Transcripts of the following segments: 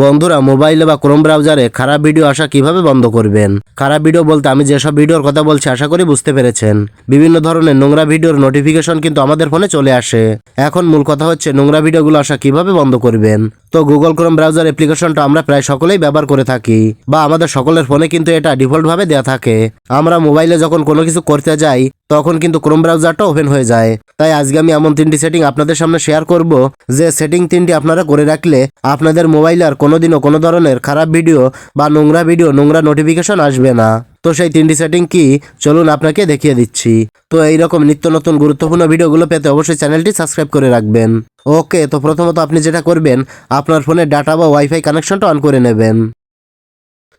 বন্ধুরা মোবাইলে বা ক্রোম ব্রাউজারে খারাপ ভিডিও আসা কীভাবে বন্ধ করবেন? খারাপ ভিডিও বলতে আমি যেসব ভিডিওর কথা বলছি, আশা করি বুঝতে পেরেছেন। বিভিন্ন ধরনের নোংরা ভিডিওর নোটিফিকেশন কিন্তু আমাদের ফোনে চলে আসে। এখন মূল কথা হচ্ছে, নোংরা ভিডিওগুলো আসা কীভাবে বন্ধ করবেন? তো গুগল ক্রোম ব্রাউজার অ্যাপ্লিকেশনটা আমরা প্রায় সকলেই ব্যবহার করে থাকি, বা আমাদের সকলের ফোনে কিন্তু এটা ডিফল্ট ভাবে দেওয়া থাকে। আমরা মোবাইলে যখন কোনো কিছু করতে যাই, তখন কিন্তু ক্রোম ব্রাউজারটা ওপেন হয়ে যায়। তাই আজকে আমি এমন তিনটি সেটিং আপনাদের সামনে শেয়ার করব যে সেটিং তিনটি আপনারা করে রাখলে আপনাদের মোবাইল আর কোনোদিনও কোনো ধরনের খারাপ ভিডিও বা নোংরা ভিডিও নোংরা নোটিফিকেশন আসবে না। তো সেই তিনটি সেটিং কি? চলুন আপনাকে দেখিয়ে দিচ্ছি। তো এইরকম নিত্য নতুন গুরুত্বপূর্ণ ভিডিওগুলো পেতে অবশ্যই চ্যানেলটি সাবস্ক্রাইব করে রাখবেন। ওকে, তো প্রথমত আপনি যেটা করবেন, আপনার ফোনে ডাটা বা ওয়াইফাই কানেকশনটা অন করে নেবেন।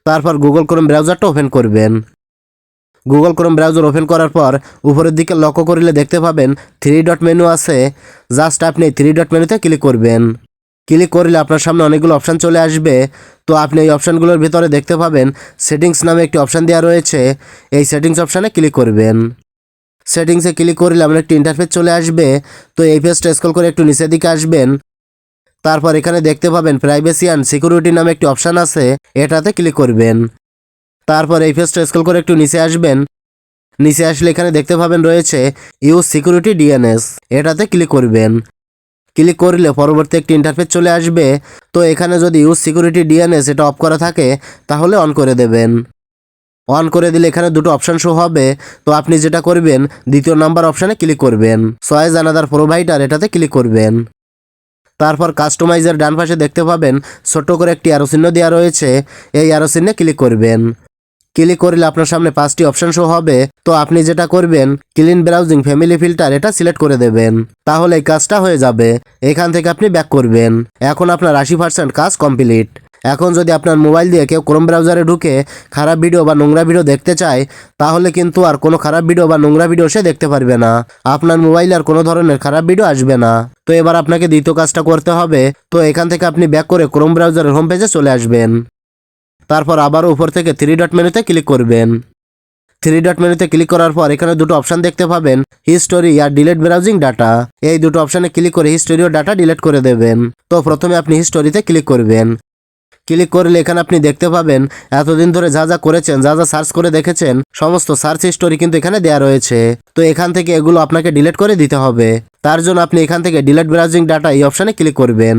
তারপর গুগল ক্রোম ব্রাউজারটা ওপেন করবেন। গুগল ক্রোম ব্রাউজার ওপেন করার পর উপরের দিকে লক্ষ্য করলে দেখতে পাবেন থ্রি ডট মেনু আছে। জাস্ট আপনি থ্রি ডট মেনুতে ক্লিক করবেন। ক্লিক করলে আপনার সামনে অনেকগুলো অপশান চলে আসবে। তো আপনি এই অপশানগুলোর ভিতরে দেখতে পাবেন সেটিংস নামে একটি অপশান দেওয়া রয়েছে। এই সেটিংস অপশানে ক্লিক করবেন। সেটিংসে ক্লিক করলে আপনার একটি ইন্টারফেস চলে আসবে। তো এই পেজটা স্ক্রল করে একটু নিচের দিকে আসবেন। তারপর এখানে দেখতে পাবেন প্রাইভেসি অ্যান্ড সিকিউরিটি নামে একটি অপশান আছে। এটাতে ক্লিক করবেন। তারপর এই পেজটা স্ক্রল করে একটু নিচে আসবেন। নিচে আসলে এখানে দেখতে পাবেন রয়েছে ইউজ সিকিউরিটি ডিএনএস এটাতে ক্লিক করবেন। ক্লিক করলে পরবর্তী একটি ইন্টারফেস চলে আসবে। তো এখানে যদি ইউজ সিকিউরিটি ডিএনএস এটা অফ করা থাকে, তাহলে অন করে দেবেন। অন করে দিলে এখানে দুটো অপশান শো হবে। তো আপনি যেটা করবেন, দ্বিতীয় নাম্বার অপশানে ক্লিক করবেন। সয়েজ আনাদার প্রোভাইডার এটাতে ক্লিক করবেন। তারপর কাস্টমাইজের ডান পাশে দেখতে পাবেন, ছোট্ট করে একটি অ্যারো চিহ্ন দেওয়া রয়েছে। এই অ্যারো চিহ্নে ক্লিক করবেন। ক্লিক করলে আপনার সামনে পাঁচটি অপশন শো হবে। তো আপনি যেটা করবেন ক্লিন ব্রাউজিং ফ্যামিলি ফিল্টার এটা সিলেক্ট করে দেবেন। তাহলে এই কাজটা হয়ে যাবে। এখান থেকে আপনি ব্যাক করবেন। এখন আপনার আশি পার্সেন্ট কাজ কমপ্লিট এখন যদি আপনার মোবাইল দিয়ে কেউ ক্রোম ব্রাউজারে ঢুকে খারাপ ভিডিও বা নোংরা ভিডিও দেখতে চায়, তাহলে কিন্তু আর কোনো খারাপ ভিডিও বা নোংরা ভিডিও সে দেখতে পারবে না। আপনার মোবাইলে আর কোনো ধরনের খারাপ ভিডিও আসবে না। তো এবার আপনাকে দ্বিতীয় কাজটা করতে হবে। তো এখান থেকে আপনি ব্যাক করে ক্রোম ব্রাউজারের হোম পেজে চলে আসবেন। তারপর আবারও উপর থেকে থ্রি ডট মেনুতে ক্লিক করবেন। থ্রি ডট মেনুতে ক্লিক করার পর এখানে দুটো অপশান দেখতে পাবেন হিস্টোরি আর ডিলেট ব্রাউজিং ডাটা এই দুটো অপশানে ক্লিক করে হিস্টোরি ও ডাটা ডিলিট করে দেবেন। তো প্রথমে আপনি হিস্টোরিতে ক্লিক করবেন। ক্লিক করলে এখানে আপনি দেখতে পাবেন, এতদিন ধরে যা যা করেছেন, যা যা সার্চ করে দেখেছেন, সমস্ত সার্চ হিস্টোরি কিন্তু এখানে দেওয়া রয়েছে। তো এখান থেকে এগুলো আপনাকে ডিলেট করে দিতে হবে। তার জন্য আপনি এখান থেকে ডিলেট ব্রাউজিং ডাটা এই অপশানে ক্লিক করবেন।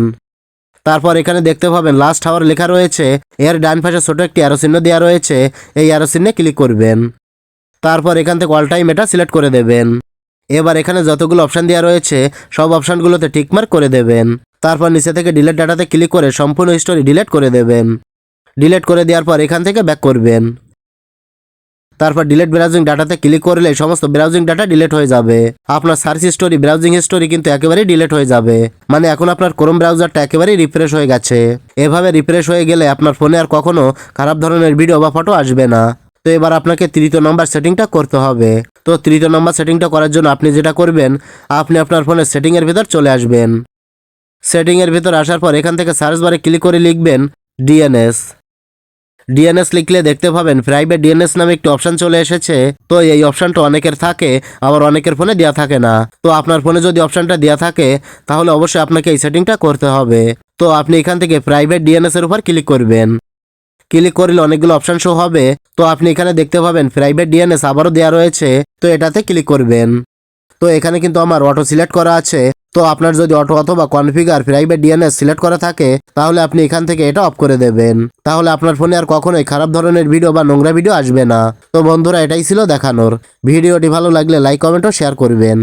তারপর এখানে দেখতে পাবেন লাস্ট আওয়ার লেখা রয়েছে এর ডান পাশে ছোট একটি অ্যারো চিহ্ন দেওয়া রয়েছে। এই অ্যারো চিহ্নে ক্লিক করবেন। তারপর এখান থেকে অল টাইম এটা সিলেক্ট করে দেবেন। এবার এখানে যতগুলো অপশান দেওয়া রয়েছে, সব অপশানগুলোতে টিকমার্ক করে দেবেন। তারপর নিচে থেকে ডিলেট ডাটাতে ক্লিক করে সম্পূর্ণ স্টোরি ডিলেট করে দেবেন। ডিলেট করে দেওয়ার পর এখান থেকে ব্যাক করবেন। তারপর ডিলেট ব্রাউজিং ডাটাতে ক্লিক করলে সমস্ত ব্রাউজিং ডাটা ডিলিট হয়ে যাবে। আপনার সার্চ হিস্টোরি ব্রাউজিং হিস্টোরি কিন্তু একেবারেই ডিলেট হয়ে যাবে। মানে এখন আপনার ক্রোম ব্রাউজারটা একেবারেই রিফ্রেশ হয়ে গেছে। এভাবে রিফ্রেশ হয়ে গেলে আপনার ফোনে আর কখনো খারাপ ধরনের ভিডিও বা ফটো আসবে না। তো এবার আপনাকে তৃতীয় নম্বর সেটিংটা করতে হবে। তো তৃতীয় নম্বর সেটিংটা করার জন্য আপনি যেটা করবেন, আপনি আপনার ফোনের সেটিংয়ের ভিতর চলে আসবেন। সেটিংয়ের ভিতর আসার পর এখান থেকে সার্চ বারে ক্লিক করে লিখবেন ডিএনএস ডিএনএস লিখলে দেখতে পাবেন প্রাইভেট ডিএনএস নামে একটি অপশন চলে এসেছে। তো এই অপশনটা অনেকের থাকে, আবার অনেকের ফোনে দেওয়া থাকে না। তো আপনার ফোনে যদি অপশনটা দেওয়া থাকে, তাহলে অবশ্যই আপনাকে এই সেটিংটা করতে হবে। তো আপনি এখান থেকে প্রাইভেট ডিএনএস এর উপর ক্লিক করবেন। ক্লিক করলে অনেকগুলো অপশন শো হবে। তো আপনি এখানে দেখতে পাবেন প্রাইভেট ডিএনএস আবারও দেওয়া রয়েছে। তো এটাতে ক্লিক করবেন। তো এখানে কিন্তু আমার অটো সিলেক্ট করা আছে। তো আপনার যদি অটো অথবা কনফিগার প্রাইভেট ডিএনএস সিলেক্ট করা থাকে, তাহলে আপনি এখান থেকে এটা অফ করে দেবেন। তাহলে আপনার ফোনে আর কখনোই খারাপ ধরনের ভিডিও বা নোংরা ভিডিও আসবে না। তো বন্ধুরা, এটাই ছিল দেখানোর। ভিডিওটি ভালো লাগলে লাইক কমেন্ট ও শেয়ার করবেন।